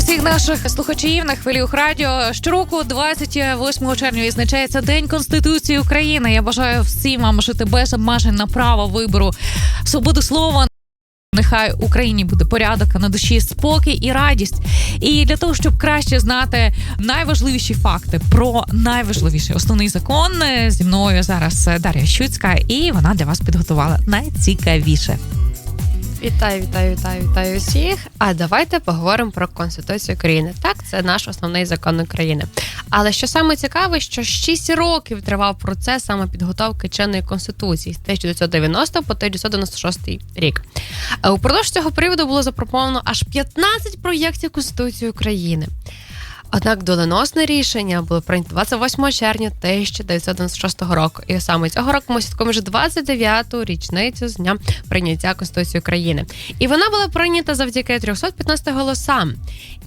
всіх наших слухачів на хвилі радіо. Щороку, 28 червня, відзначається День Конституції України. Я бажаю всім вам жити без обмежень на право вибору, свободу слова. Нехай Україні буде порядок на душі, спокій і радість. І для того, щоб краще знати найважливіші факти про найважливіший основний закон, зі мною зараз Дар'я Щуцька, і вона для вас підготувала найцікавіше. Вітаю, вітаю, вітаю, вітаю всіх. А давайте поговоримо про Конституцію країни. Так, це наш основний закон України. Але що саме цікаве, що 6 років тривав процес саме підготовки чинної конституції з 1990 по 1996 рік. Е, Упродовж цього періоду було запропоновано аж 15 проєктів Конституції України. Однак доленосне рішення було прийнято 28 червня 1996 року. І саме цього року ми святкуємо вже 29-ту річницю з дня прийняття Конституції України. І вона була прийнята завдяки 315 голосам.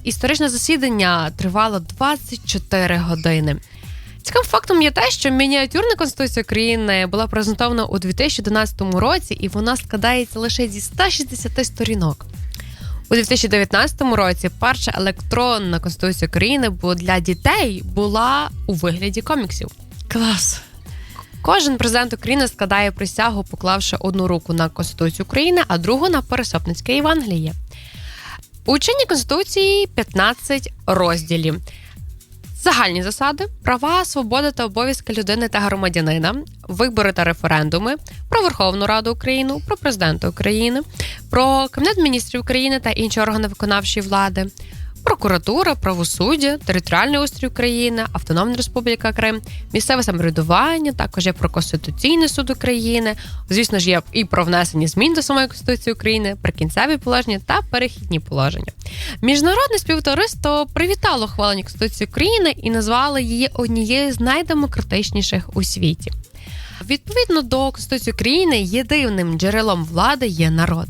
Історичне засідання тривало 24 години. Цікавим фактом є те, що мініатюрна конституція України була презентована у 2011 році, і вона складається лише зі 160 сторінок. У 2019 році перша електронна конституція України для дітей була у вигляді коміксів. Клас. Кожен президент України складає присягу, поклавши одну руку на Конституцію України, а другу на Пересопницьке Євангеліє. У чинній конституції 15 розділів. Загальні засади, права, свободи та обов'язки людини та громадянина, вибори та референдуми, про Верховну Раду України, про президента України, про Кабінет міністрів України та інші органи виконавчої влади, прокуратура, правосуддя, територіальний устрій України, Автономна Республіка Крим, місцеве самоврядування, також є про Конституційний суд України. Звісно ж, є і про внесення змін до самої Конституції України, прикінцеві положення та перехідні положення. Міжнародне співтовариство привітало ухвалення Конституції України і назвало її однією з найдемократичніших у світі. Відповідно до Конституції України, єдиним джерелом влади є народ.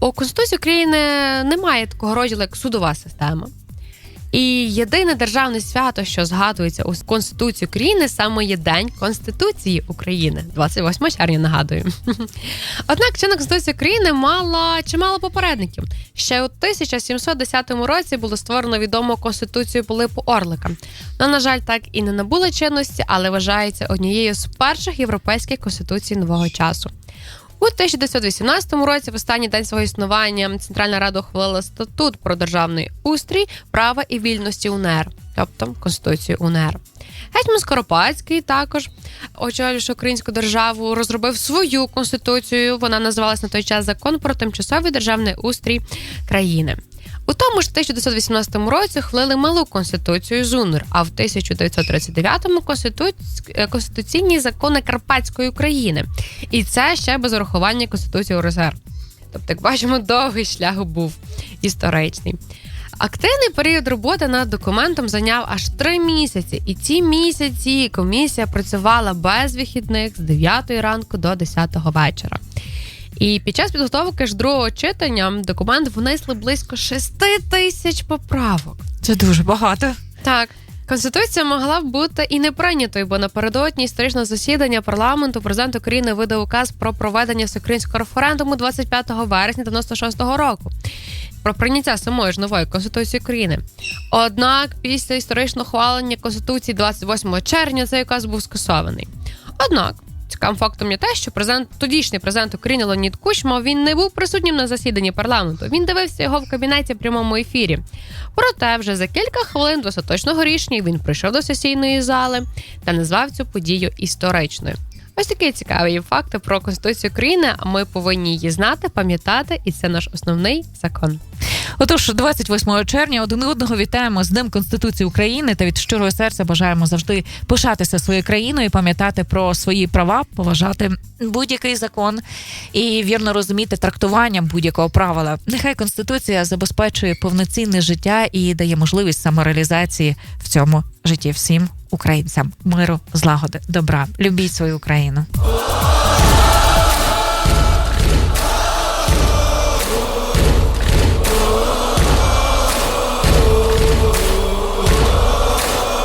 У Конституції України немає такого розділу, як судова система. І єдине державне свято, що згадується у Конституції України, саме є День Конституції України, 28 червня, нагадую. Однак чинна Конституція України мала чимало попередників. Ще у 1710 році було створено відому Конституцію Пилипу Орлика. Вона, на жаль, так і не набула чинності, але вважається однією з перших європейських конституцій нового часу. У 1918 році, в останній день свого існування, Центральна Рада ухвалила статут про державний устрій, права і вільності УНР, тобто Конституцію УНР. Гетьман Скоропадський також, очолюючи українську державу, розробив свою конституцію. Вона називалась на той час закон про тимчасовий державний устрій країни. У тому ж 1918 році хвалили малу конституцію ЗУНР, а в 1939-му конститу... конституційні закони Карпатської України. І це ще без урахування Конституції УРСР. Тобто, як бачимо, довгий шлях був історичний. Активний період роботи над документом зайняв аж три місяці, і ці місяці комісія працювала без вихідних з 9 ранку до 10 вечора. І під час підготовки ж другого читання документ внесли близько 6 тисяч поправок. Це дуже багато. Так. Конституція могла б бути і не прийнятою, бо напередодні історичного засідання парламенту президент України видав указ про проведення всеукраїнського референдуму 25 вересня 96-го року про прийняття самої ж нової конституції України. Однак, після історичного ухвалення конституції 28 червня цей указ був скасований. Однак. Цікавим фактом є те, що президент, тодішній президент України Леонід Кучма він не був присутнім на засіданні парламенту. Він дивився його в кабінеті в прямому ефірі. Проте, вже за кілька хвилин до остаточного рішення він прийшов до сесійної зали та назвав цю подію історичною. Ось такі цікаві факти про Конституцію України. А ми повинні її знати, пам'ятати, і це наш основний закон. Отож, 28 червня один одного вітаємо з Днем Конституції України та від щирого серця бажаємо завжди пишатися своєю країною, пам'ятати про свої права, поважати будь-який закон і вірно розуміти трактування будь-якого правила. Нехай конституція забезпечує повноцінне життя і дає можливість самореалізації в цьому житті всім українцям. Миру, злагоди, добра. Любіть свою Україну.